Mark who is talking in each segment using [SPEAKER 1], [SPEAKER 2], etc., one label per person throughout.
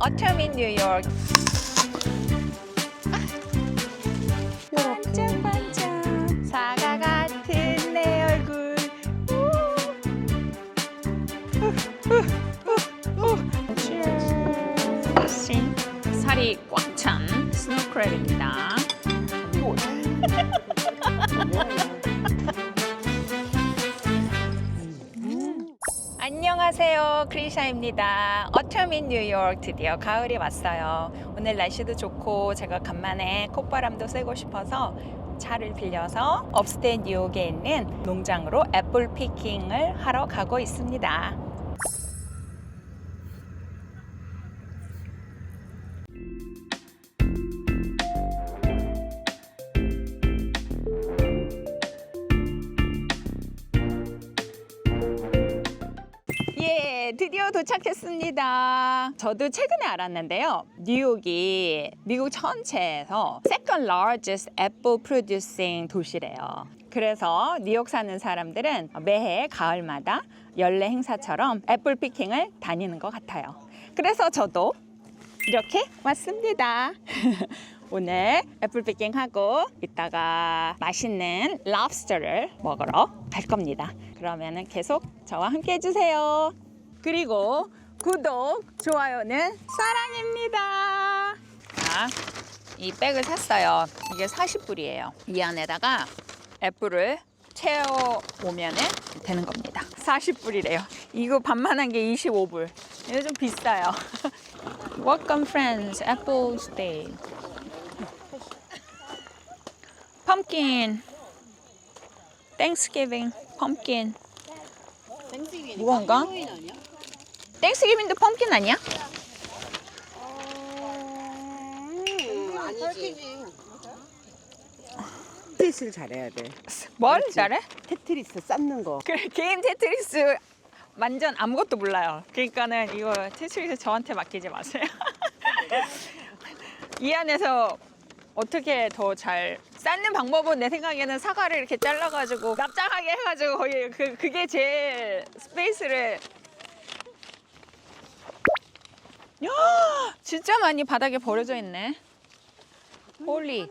[SPEAKER 1] Autumn in New York. 반짝반짝 사과 같은 내 얼굴. 신 크리샤입니다. 어텀인 뉴욕 드디어 가을이 왔어요. 오늘 날씨도 좋고 제가 간만에 콧바람도 쐬고 싶어서 차를 빌려서 업스테이 뉴욕에 있는 농장으로 애플 피킹을 하러 가고 있습니다. 예, 드디어 도착했습니다. 저도 최근에 알았는데요. 뉴욕이 미국 전체에서 second largest apple producing 도시래요. 그래서 뉴욕 사는 사람들은 매해 가을마다 연례 행사처럼 애플 피킹을 다니는 것 같아요. 그래서 저도 이렇게 왔습니다. 오늘 애플 피킹하고 이따가 맛있는 랍스터를 먹으러 갈 겁니다. 그러면은 계속 저와 함께 해주세요. 그리고 구독, 좋아요는 사랑입니다. 자, 이 백을 샀어요. 이게 40불이에요. 이 안에다가 애플을 채워 오면은 되는 겁니다. 40불이래요. 이거 반만한 게 25불. 이거 좀 비싸요. Welcome friends, Apple's Day. Pumpkin. Thanksgiving. Pumpkin. 무언가? 땡스기빙도 펌킨 아니야?
[SPEAKER 2] 아니지. 테트리스를 잘해야 돼.
[SPEAKER 1] 뭘
[SPEAKER 2] 그렇지.
[SPEAKER 1] 잘해?
[SPEAKER 2] 테트리스 쌓는 거.
[SPEAKER 1] 그래 게임 테트리스 완전 아무것도 몰라요. 그러니까는 이거 테트리스 저한테 맡기지 마세요. 이 안에서 어떻게 더 잘 쌓는 방법은 내 생각에는 사과를 이렇게 잘라가지고 납작하게 해가지고 거기 그 그게 제일 스페이스를 야 진짜 많이 바닥에 버려져 있네. 홀리.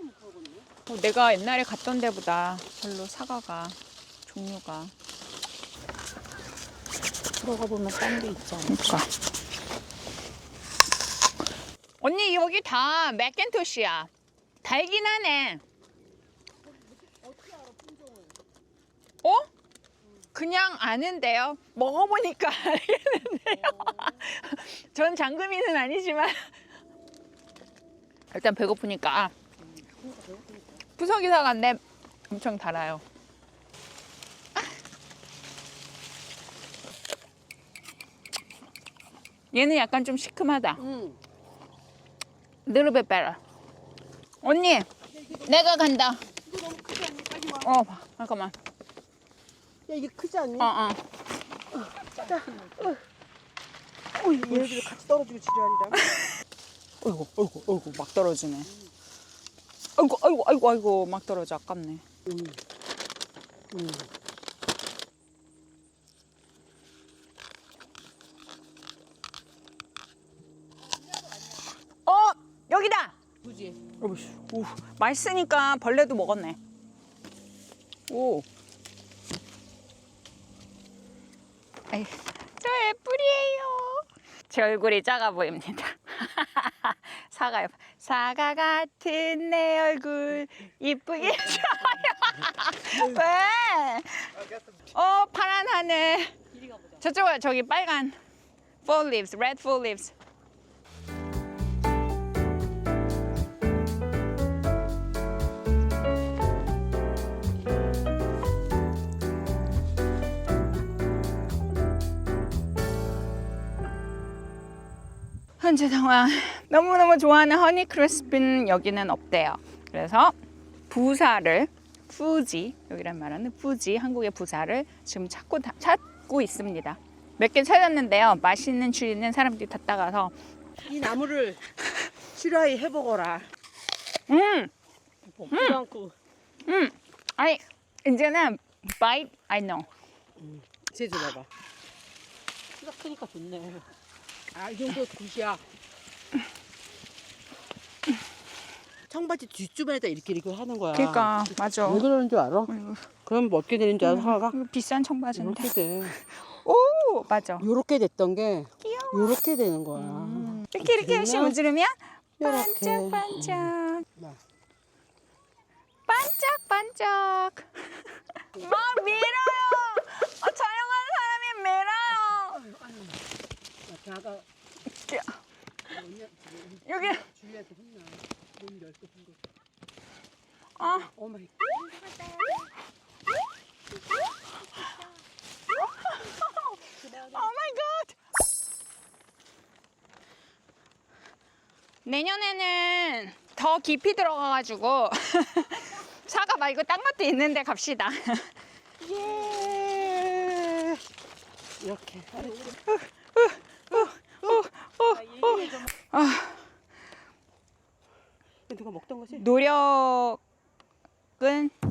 [SPEAKER 1] 어, 내가 옛날에 갔던 데보다 별로 사과가 종류가
[SPEAKER 2] 들어가 보면 딴 게 있잖아.
[SPEAKER 1] 그러니까. 언니 여기 다 맥앤토시야. 달긴 하네. 어? 그냥 아는데요. 먹어보니까 알겠는데요. 전 장금이는 아니지만 일단 배고프니까 부석이 사과인데 엄청 달아요. 얘는 약간 좀 시큼하다.
[SPEAKER 2] 응.
[SPEAKER 1] little bit better. 언니, 내가 간다. 어, 잠깐만.
[SPEAKER 2] 야 이게 크지 않니?
[SPEAKER 1] 어, 어.
[SPEAKER 2] 어, 얘네들 같이 떨어지고 지랄이다.
[SPEAKER 1] 어이구, 어이구, 어이구, 막 떨어지네. 아이고, 아이고, 아이고, 아이고, 막 떨어져. 아깝네.
[SPEAKER 2] 응. 응.
[SPEAKER 1] 어, 여기다.
[SPEAKER 2] 그지.
[SPEAKER 1] 오, 맛있으니까 벌레도 먹었네. 오. 저 애플이에요. 제 얼굴이 작아 보입니다. 사과, 사과 같은 내 얼굴 이쁘게 줘요. 왜? 어, 파란 하늘. 저쪽에 저기 빨간 fall leaves, red fall leaves. 현재 상황 너무너무 좋아하는 허니 크리스피는 여기는 없대요. 그래서 부사를 fu지 여기란 말하는 fu지 한국의 부사를 지금 찾고 다- 찾고 있습니다. 몇 개 찾았는데요. 맛있는 추리는 사람들이 다 따가서
[SPEAKER 2] 이 나무를 실화히 해보거라.
[SPEAKER 1] 음,
[SPEAKER 2] 먹지도 않고.
[SPEAKER 1] 음, 아니 이제는 bite? I know.
[SPEAKER 2] 제주 봐봐. 키가 크니까 좋네. 아, 이 정도 굿이야. 청바지 뒷주변에다 이렇게 이렇게 하는 거야.
[SPEAKER 1] 그러니까 맞아.
[SPEAKER 2] 왜 그러는 줄 알아?
[SPEAKER 1] 어이구,
[SPEAKER 2] 그럼 뭐 어떻게 되는 줄 알아, 사과가?
[SPEAKER 1] 이거 비싼 청바지인데.
[SPEAKER 2] 이렇게 돼.
[SPEAKER 1] 오 맞아.
[SPEAKER 2] 요렇게 됐던 게
[SPEAKER 1] 귀여워.
[SPEAKER 2] 요렇게 되는 거야.
[SPEAKER 1] 음. 이렇게 이렇게 열심히 문지르면. 반짝반짝.
[SPEAKER 2] 막.
[SPEAKER 1] 반짝반짝. 막 밀어요. 어, 촬영하는 사람이 밀어요.
[SPEAKER 2] 자가
[SPEAKER 1] 여기
[SPEAKER 2] 주위에서 혼나. 문 열고 한 거.
[SPEAKER 1] 아
[SPEAKER 2] 어머니.
[SPEAKER 1] 오 마이 갓. 내년에는 더 깊이 들어가가지고 사과 말고 딴 것도 있는데 갑시다.
[SPEAKER 2] 예. 이렇게.
[SPEAKER 1] 아,
[SPEAKER 2] 누가 먹던 거지?
[SPEAKER 1] 노력은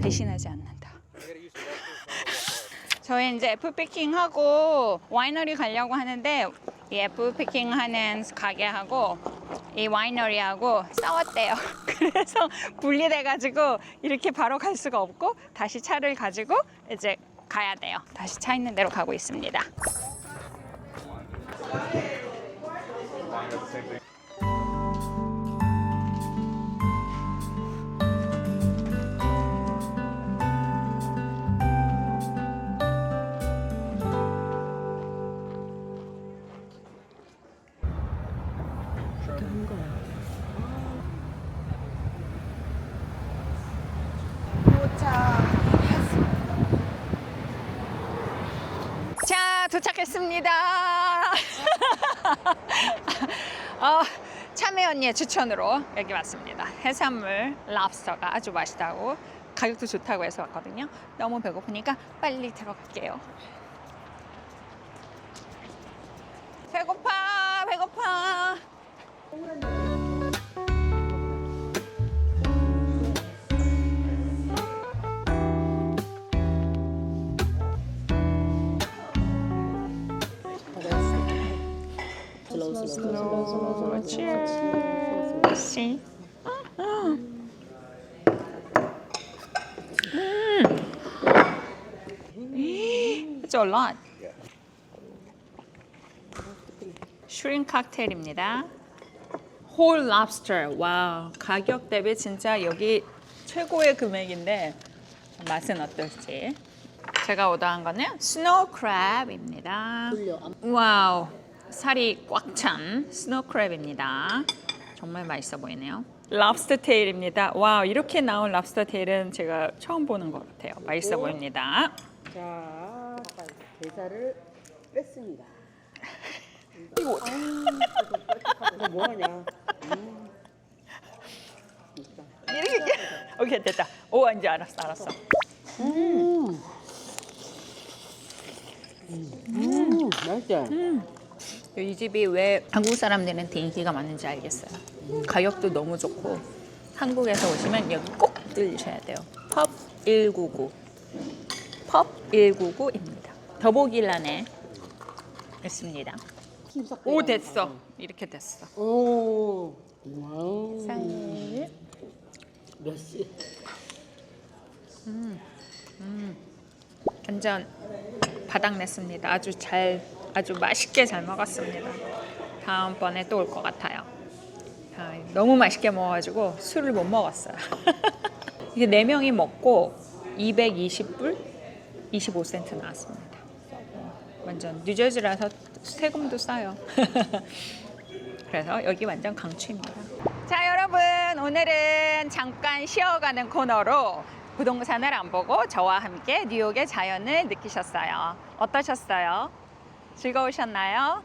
[SPEAKER 1] 배신하지 않는다. 저희 이제 애플 피킹하고 와이너리 가려고 하는데 이 애플 피킹하는 가게하고 이 와이너리하고 싸웠대요. 그래서 분리돼가지고 이렇게 바로 갈 수가 없고 다시 차를 가지고 이제 가야 돼요. 다시 차 있는 데로 가고 있습니다. 도착했습니다. 어, 참외 언니의 추천으로 여기 왔습니다. 해산물 랍스터가 아주 맛있다고 가격도 좋다고 해서 왔거든요. 너무 배고프니까 빨리 들어갈게요.
[SPEAKER 2] 슬로우
[SPEAKER 1] Cheers. Mm. It's a lot. 슈링 칵테일입니다. 홀 랍스터. 와우. 가격 대비 진짜 여기 최고의 금액인데 맛은 어떨지. 제가 오더한 거는 스노우 크랩입니다. 와우 살이 꽉 찬 스노크랩입니다 정말 맛있어 보이네요 랍스터 테일입니다 와우 이렇게 나온 랍스터 테일은 제가 처음 보는 것 같아요 맛있어 보입니다
[SPEAKER 2] 자, 대사를 뺐습니다.
[SPEAKER 1] 이거
[SPEAKER 2] 이거 뭐하냐? 음.
[SPEAKER 1] 이렇게 이렇게. 오케이 됐다 오 이제 알았어 알았어
[SPEAKER 2] 음. 음, 맛있지?
[SPEAKER 1] 이 집이 왜 한국 사람들한테 인기가 많은지 알겠어요. 가격도 너무 좋고 한국에서 오시면 여기 꼭 들리셔야 돼요. 펍 199 펍 199입니다. 더보기란에 있습니다. 오 됐어. 이렇게 됐어.
[SPEAKER 2] 오, 와우.
[SPEAKER 1] 쌀
[SPEAKER 2] 몇 시?
[SPEAKER 1] 완전 바닥 냈습니다. 아주 잘 아주 맛있게 잘 먹었습니다. 다음번에 또 올 것 같아요. 아, 너무 맛있게 먹어가지고 술을 못 먹었어요. 이게 네명이 먹고 220불 25센트 나왔습니다. 완전 뉴저지라서 세금도 싸요. 그래서 여기 완전 강추입니다. 자 여러분 오늘은 잠깐 쉬어가는 코너로 부동산을 안 보고 저와 함께 뉴욕의 자연을 느끼셨어요. 어떠셨어요? 즐거우셨나요?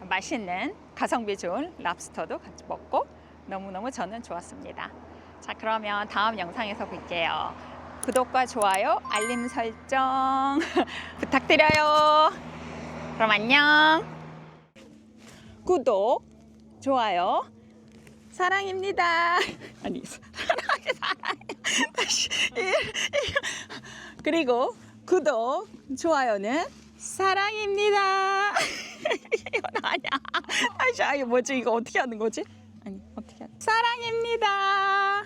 [SPEAKER 1] 맛있는 가성비 좋은 랍스터도 같이 먹고 너무너무 저는 좋았습니다. 자, 그러면 다음 영상에서 뵐게요. 구독과 좋아요, 알림 설정 부탁드려요. 그럼 안녕. 구독, 좋아요, 사랑입니다. 아니, 사랑해, 사랑해. 다시. 그리고 구독, 좋아요는 사랑입니다. 이건 아니야. 아이씨, 뭐지? 이거 어떻게 하는 거지? 아니, 어떻게 하는 사랑입니다.